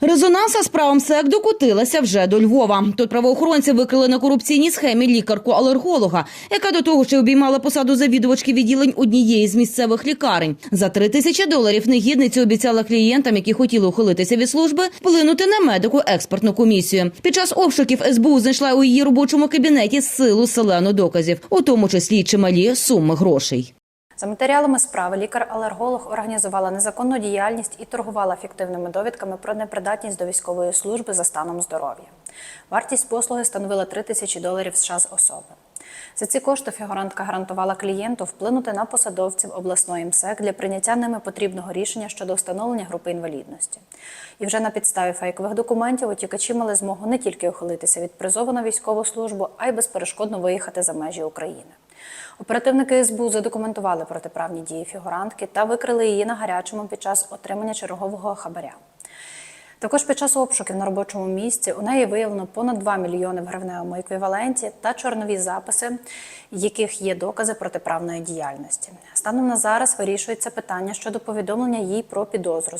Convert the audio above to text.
Резонанса з правом СЕК докотилася вже до Львова. Тут правоохоронці викрили на корупційній схемі лікарку-алерголога, яка до того ще обіймала посаду завідувачки відділень однієї з місцевих лікарень. За три тисячі доларів негідниця обіцяла клієнтам, які хотіли ухилитися від служби, вплинути на медику експертну комісію. Під час обшуків СБУ знайшла у її робочому кабінеті силу селену доказів, у тому числі чималі суми грошей. За матеріалами справи лікар-алерголог організувала незаконну діяльність і торгувала фіктивними довідками про непридатність до військової служби за станом здоров'я. Вартість послуги становила 3 тисячі доларів США з особи. За ці кошти фігурантка гарантувала клієнту вплинути на посадовців обласної МСЕК для прийняття ними потрібного рішення щодо встановлення групи інвалідності. І вже на підставі фейкових документів утікачі мали змогу не тільки ухилитися від призову на військову службу, а й безперешкодно виїхати за межі України. Оперативники СБУ задокументували протиправні дії фігурантки та викрили її на гарячому під час отримання чергового хабаря. Також під час обшуків на робочому місці у неї виявлено понад 2 мільйони в гривневому еквіваленті та чорнові записи, яких є докази протиправної діяльності. Станом на зараз вирішується питання щодо повідомлення їй про підозру